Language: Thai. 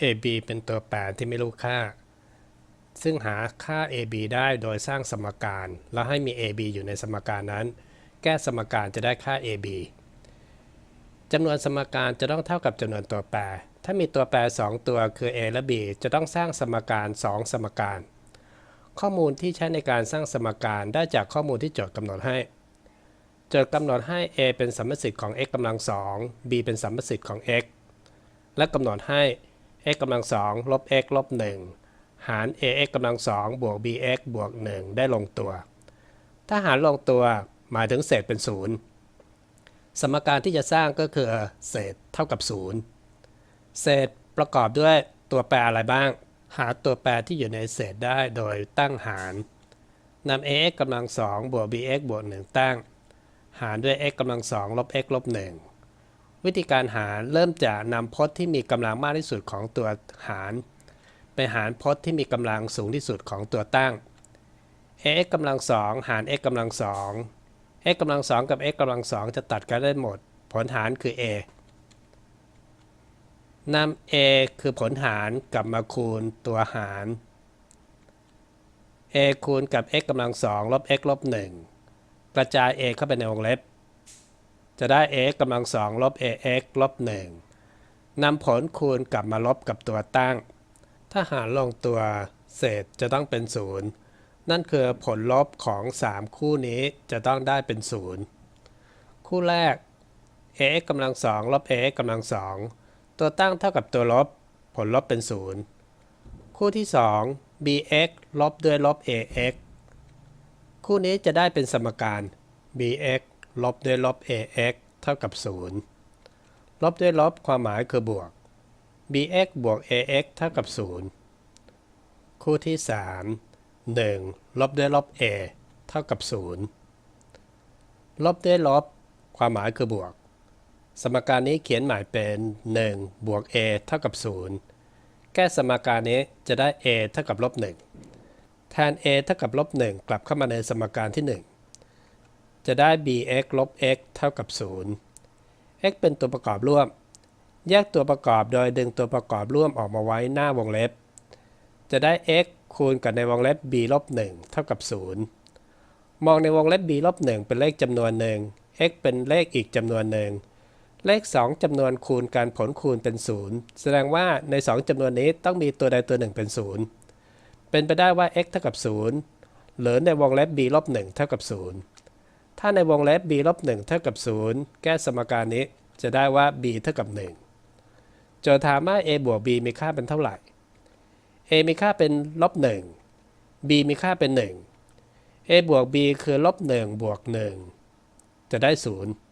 ab เป็นตัวแปรที่ไม่รู้ค่า ซึ่งหาค่า ab ได้โดยสร้างสมการ แล้วให้มี ab อยู่ในสมการนั้น แก้สมการจะได้ค่า ab จำนวนสมการจะต้องเท่ากับจำนวนตัวแปร ถ้ามีตัวแปร 2 ตัวคือ a และ b จะต้องสร้างสมการ 2 สมการ ข้อมูลที่ใช้ในการสร้างสมการได้จากข้อมูลที่โจทย์กำหนดให้โจทย์กำหนดให้ a เป็นสัมประสิทธิ์ของ x กำลัง2 b เป็นสัมประสิทธิ์ของ x และกำหนดให้ x กำลัง2ลบ x ลบ 1 หาร ax กำลัง2บวก bx บวก 1 ได้ลงตัว ถ้าหารลงตัวหมายถึงเศษเป็น 0 สมการที่จะสร้างก็คือเศษเท่ากับ 0 เศษประกอบด้วยตัวแปรอะไรบ้าง หาตัวแปรที่อยู่ในเศษได้โดยตั้งหารนำ ax กำลัง2บวก bx บวก 1 ตั้ง หารด้วย x กำลัง2ลบ x ลบ 1 วิธีการหารเริ่มจากนำพจน์ที่มีกำลังมากที่สุดของตัวหาร ไปหารพจน์ที่มีกำลังสูงที่สุดของตัวตั้ง ax กำลัง2หาร x กำลัง2 x กำลัง2กับ x กำลัง2จะตัดกันได้หมด ผลหารคือ a นำ a คือผลหารกลับมาคูณตัวหาร a คูณกับ x กำลัง2ลบ x ลบ1กระจาย a เข้าไปในวงเล็บ จะได้ x กำลัง2ลบ ax ลบ1นำผลคูณกลับมาลบกับตัวตั้ง ถ้าหารลงตัวเศษจะต้องเป็น 0 นั่นคือผลลบของ 3 คู่นี้จะต้องได้เป็น 0 คู่แรก ax กำลัง2ลบ ax กำลัง2ตัวตั้งเท่ากับตัวลบ ผลลบเป็น 0 คู่ที่ 2 bx ลบด้วยลบ ax คู่นี้จะได้เป็นสมการ bx ลบด้วยลบ ax เท่ากับ 0 ลบด้วยลบความหมายคือบวก bx บวก ax เท่ากับ 0 คู่ที่ 3 1 ลบด้วยลบ a เท่ากับ 0 ลบด้วยลบ ความหมายคือบวก สมการนี้เขียนหมายเป็น 1 บวก a เท่ากับ 0 แก้สมการนี้จะได้ a เท่ากับลบ 1 แทน a เท่ากับลบ 1 กลับเข้ามาในสมการที่ 1 จะได้ bx ลบ x เท่ากับ 0 x เป็นตัวประกอบร่วม แยกตัวประกอบโดยดึงตัวประกอบร่วมออกมาไว้หน้าวงเล็บ จะได้ x คูณกับในวงเล็บ b ลบ 1 เท่ากับ 0 มองในวงเล็บ b ลบ 1 เป็นเลขจำนวนหนึ่ง x เป็นเลขอีกจำนวนหนึ่ง เลข 2จำนวนคูณกันผลคูณเป็น 0 แสดงว่าใน 2จำนวนนี้ต้องมีตัวใดตัวหนึ่งเป็น 0 เป็นไปได้ว่า x เท่ากับ 0 หรือในวงเล็บ b ลบ 1 เท่ากับ 0 ถ้าในวงเล็บ b ลบ1เท่ากับ 0 แก้สมการนี้จะได้ว่า b เท่ากับ 1 โจทย์ถามว่า a บวก b มีค่าเป็นเท่าไหร่ a มีค่าเป็นลบ1 b มีค่าเป็น 1 a บวก b คือลบ1บวก 1 จะได้ 0